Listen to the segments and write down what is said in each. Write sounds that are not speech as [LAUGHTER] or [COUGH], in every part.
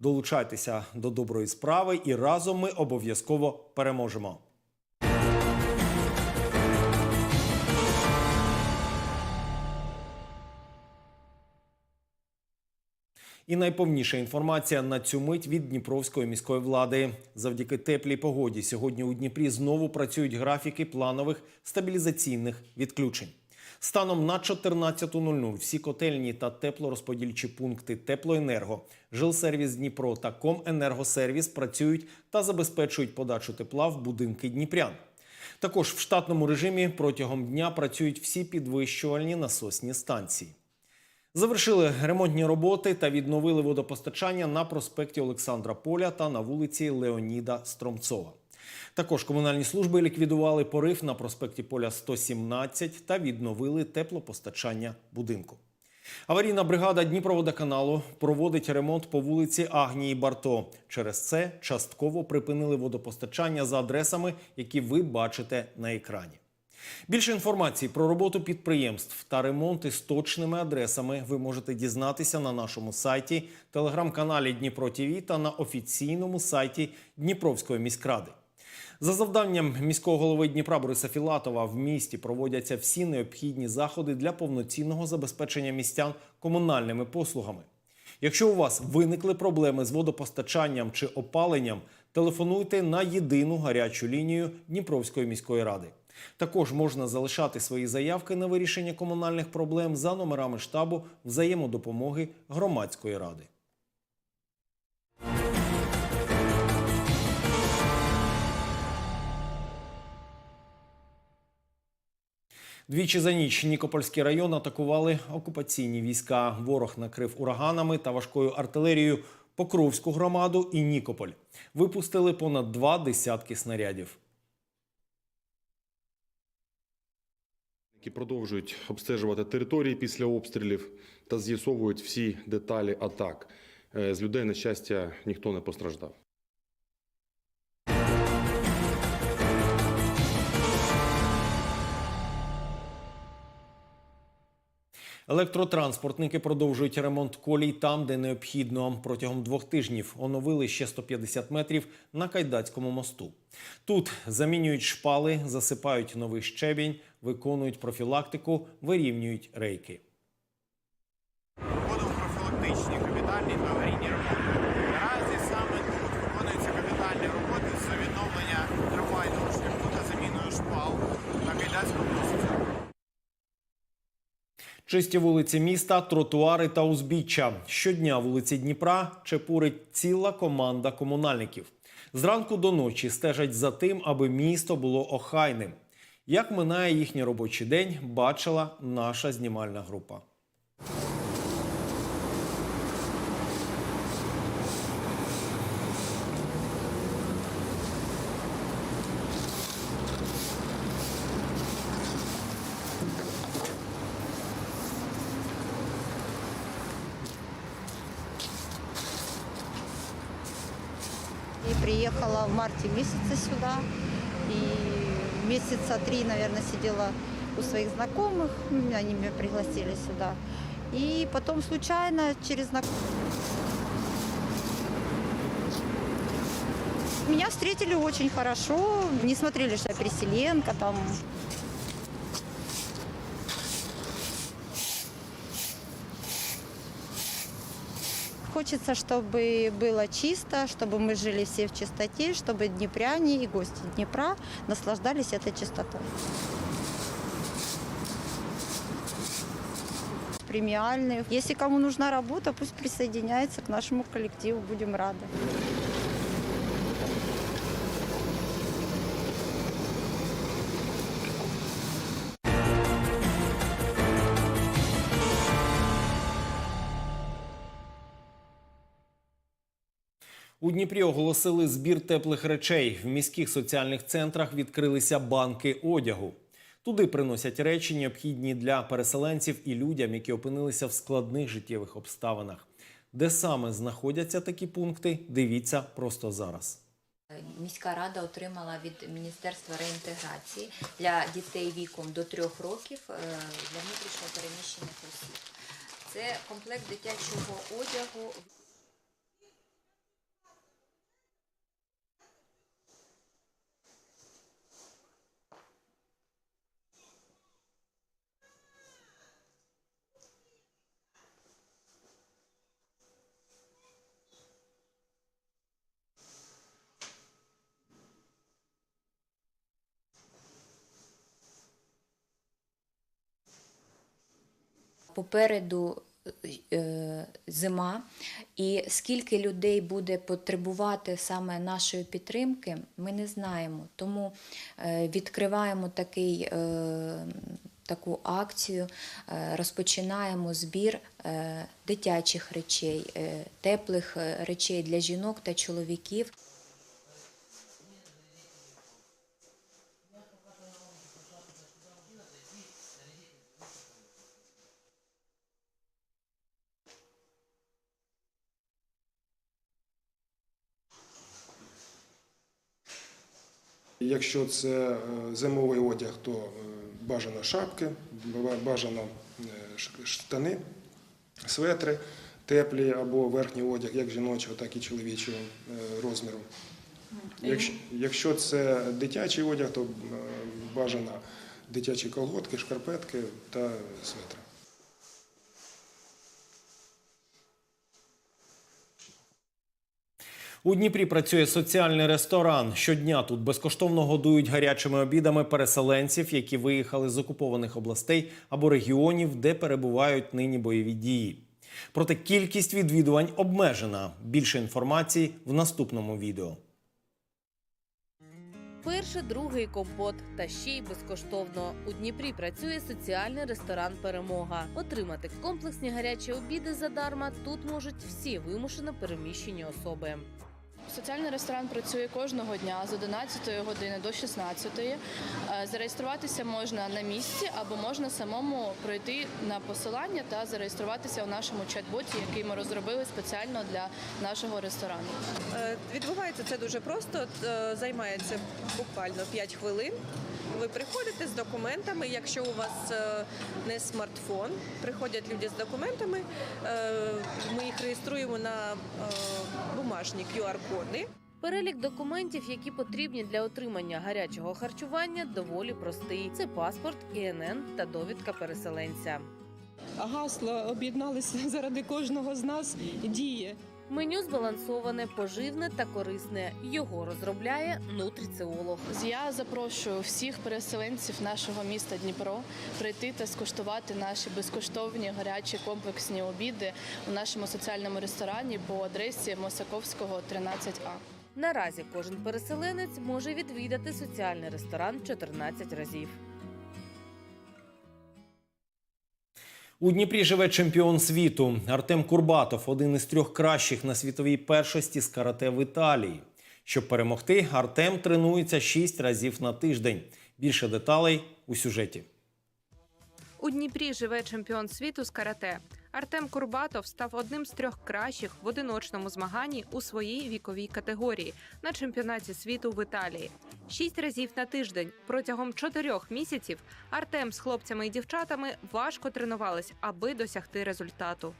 Долучайтеся до доброї справи, і разом ми обов'язково переможемо. І найповніша інформація на цю мить від Дніпровської міської влади. Завдяки теплій погоді сьогодні у Дніпрі знову працюють графіки планових стабілізаційних відключень. Станом на 14.00 всі котельні та теплорозподільчі пункти Теплоенерго, Жилсервіс Дніпро та Коменергосервіс працюють та забезпечують подачу тепла в будинки дніпрян. Також в штатному режимі протягом дня працюють всі підвищувальні насосні станції. Завершили ремонтні роботи та відновили водопостачання на проспекті Олександра Поля та на вулиці Леоніда Стромцова. Також комунальні служби ліквідували порив на проспекті Поля 117 та відновили теплопостачання будинку. Аварійна бригада Дніпроводоканалу проводить ремонт по вулиці Агнії Барто. Через це частково припинили водопостачання за адресами, які ви бачите на екрані. Більше інформації про роботу підприємств та ремонти з точними адресами ви можете дізнатися на нашому сайті, телеграм-каналі Дніпро ТІВІ та на офіційному сайті Дніпровської міськради. За завданням міського голови Дніпра Бориса Філатова в місті проводяться всі необхідні заходи для повноцінного забезпечення містян комунальними послугами. Якщо у вас виникли проблеми з водопостачанням чи опаленням, телефонуйте на єдину гарячу лінію Дніпровської міської ради. Також можна залишати свої заявки на вирішення комунальних проблем за номерами штабу взаємодопомоги громадської ради. Двічі за ніч Нікопольський район атакували окупаційні війська. Ворог накрив ураганами та важкою артилерією Покровську громаду і Нікополь. Випустили понад два десятки снарядів. які продовжують обстежувати території після обстрілів та з'ясовують всі деталі атак. Е, З людей, на щастя, ніхто не постраждав. Електротранспортники продовжують ремонт колій там, де необхідно. Протягом двох тижнів оновили ще 150 метрів на Кайдацькому мосту. Тут замінюють шпали, засипають новий щебінь, виконують профілактику, вирівнюють рейки. Проводимо профілактичні капітальні та аварійні роботи. Наразі саме тут виконуються капітальні роботи з відновлення трамвайного шляху та заміною шпал на Кайдацькому мості. Чисті вулиці міста, тротуари та узбіччя. Щодня вулиці Дніпра чепурить ціла команда комунальників. Зранку до ночі стежать за тим, аби місто було охайним. Як минає їхній робочий день, бачила наша знімальна група. И приехала в марте месяце сюда. И месяца три, наверное, сидела у своих знакомых. Ну, Они меня пригласили сюда. И потом случайно через знакомых... Меня встретили очень хорошо. Не смотрели, что я переселенка там. Хочется, чтобы было чисто, чтобы мы жили все в чистоте, чтобы днепряне и гости Днепра наслаждались этой чистотой. Премиальные. Если кому нужна работа, пусть присоединяется к нашему коллективу, будем рады. Дніпрі оголосили збір теплих речей. В міських соціальних центрах відкрилися банки одягу. Туди приносять речі, необхідні для переселенців і людям, які опинилися в складних життєвих обставинах. Де саме знаходяться такі пункти, дивіться просто зараз. Міська рада отримала від Міністерства реінтеграції для дітей віком до трьох років е, для внутрішньо переміщених осіб. Це комплект дитячого одягу. Попереду е, зима, і скільки людей буде потребувати саме нашої підтримки, ми не знаємо. Тому е, відкриваємо такий, е, таку акцію, розпочинаємо збір дитячих речей, теплих речей для жінок та чоловіків. Якщо це е, зимовий одяг, то е, бажано шапки, бажано е, штани, светри теплі або верхній одяг, як жіночого, так і чоловічого розміру. Якщо, це дитячий одяг, то бажано дитячі колготки, шкарпетки та светри. У Дніпрі працює соціальний ресторан. Щодня тут безкоштовно годують гарячими обідами переселенців, які виїхали з окупованих областей або регіонів, де перебувають нині бойові дії. Проте кількість відвідувань обмежена. Більше інформації в наступному відео. Перший, другий компот та ще й безкоштовно. У Дніпрі працює соціальний ресторан Перемога. Отримати комплексні гарячі обіди задарма тут можуть всі вимушено переміщені особи. Соціальний ресторан працює кожного дня з 11 години до 16. Е, Зареєструватися можна на місці або можна самому пройти на посилання та зареєструватися у нашому чат-боті, який ми розробили спеціально для нашого ресторану. Е, Відбувається це дуже просто. е, Займається буквально 5 хвилин. Ви приходите з документами. Якщо у вас е, не смартфон, приходять люди з документами. е, Ми їх реєструємо на е, бумажні QR-коди. Перелік документів, які потрібні для отримання гарячого харчування, доволі простий: це паспорт, ІНН та довідка переселенця. гасло об'єдналися [LAUGHS] заради кожного з нас діє. Меню збалансоване, поживне та корисне. Його розробляє нутриціолог. Я запрошую всіх переселенців нашого міста Дніпро прийти та скуштувати наші безкоштовні гарячі комплексні обіди у нашому соціальному ресторані по адресі Мосаковського 13А. Наразі кожен переселенець може відвідати соціальний ресторан 14 разів. У Дніпрі живе чемпіон світу Артем Курбатов, один із трьох кращих на світовій першості з карате в Італії. Щоб перемогти, Артем тренується шість разів на тиждень. Більше деталей у сюжеті. У Дніпрі живе чемпіон світу з карате. Артем Курбатов став одним з трьох кращих в одиночному змаганні у своїй віковій категорії на чемпіонаті світу в Італії. Шість разів на тиждень протягом чотирьох місяців Артем з хлопцями і дівчатами важко тренувались, аби досягти результату.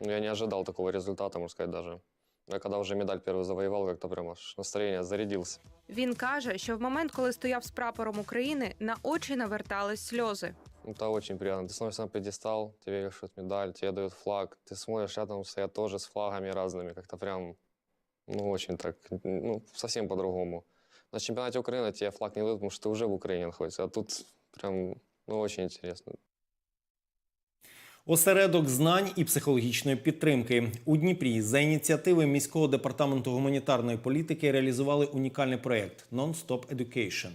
Ну, Я не ожидал такого результата, можно сказать, даже. Я когда уже медаль первую завоевал, как-то прям аж настроение зарядился. Він каже, що в момент, коли стояв з прапором України, на очі навертались сльози. Это очень приятно. Ты становишься на пьедестал, тебе вешают медаль, тебе дают флаг. Ты смотришь, рядом стоят тоже с флагами разными. Как-то прям, ну, очень так, ну, совсем по-другому. На чемпионате Украины тебе флаг не дают, потому что ты уже в Украине находишься. А тут прям, ну, очень интересно. Осередок знань і психологічної підтримки у Дніпрі за ініціативи міського департаменту гуманітарної політики реалізували унікальний проєкт Non-Stop Education.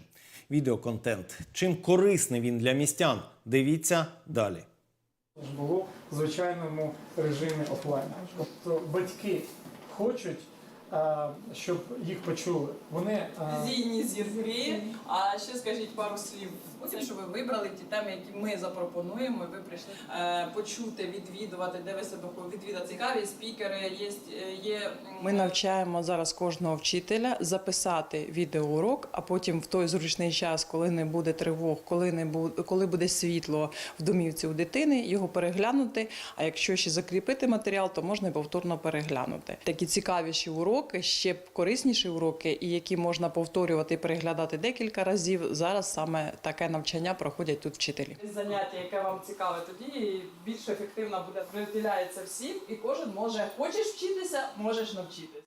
Відеоконтент. Чим корисний він для містян? Дивіться далі. було в звичайному режимі офлайн. Тобто батьки хочуть щоб їх почули. Вони зійні Зійні зірки. А ще скажіть пару слів. Потім, що ви вибрали ті теми, які ми запропонуємо. Ви прийшли е, почути, відвідувати, де ви себе відвідати. Цікаві спікери, є. є Ми навчаємо зараз кожного вчителя записати відеоурок, а потім в той зручний час, коли не буде тривог, коли не буде, коли буде світло в домівці у дитини, його переглянути. А якщо ще закріпити матеріал, то можна повторно переглянути. Такі цікавіші уроки, ще корисніші уроки, і які можна повторювати і переглядати декілька разів. Зараз саме таке навчання проходять тут вчителі. заняття, яке вам цікаве, тоді більш ефективно буде приділяється всім, і кожен може хочеш вчитися, можеш навчитися.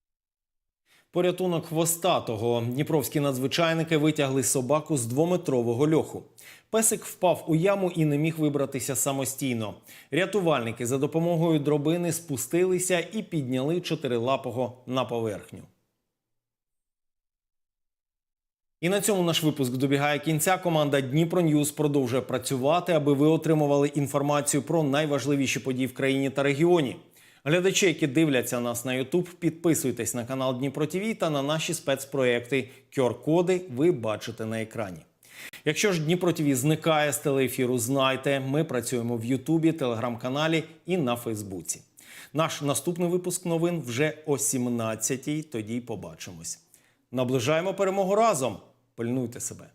Порятунок хвостатого. Дніпровські надзвичайники витягли собаку з двометрового льоху. Песик впав у яму і не міг вибратися самостійно. Рятувальники за допомогою дробини спустилися і підняли чотирилапого на поверхню. І на цьому наш випуск добігає кінця. Команда Дніпро Ньюз продовжує працювати, аби ви отримували інформацію про найважливіші події в країні та регіоні. Глядачі, які дивляться нас на YouTube, підписуйтесь на канал Дніпро ТВ та на наші спецпроекти. QR-коди ви бачите на екрані. Якщо ж Дніпро ТВ зникає з телеефіру, знайте, ми працюємо в Ютубі, телеграм-каналі і на Фейсбуці. Наш наступний випуск новин вже о 17-й. Тоді побачимось. Наближаємо перемогу разом. Пильнуйте себе.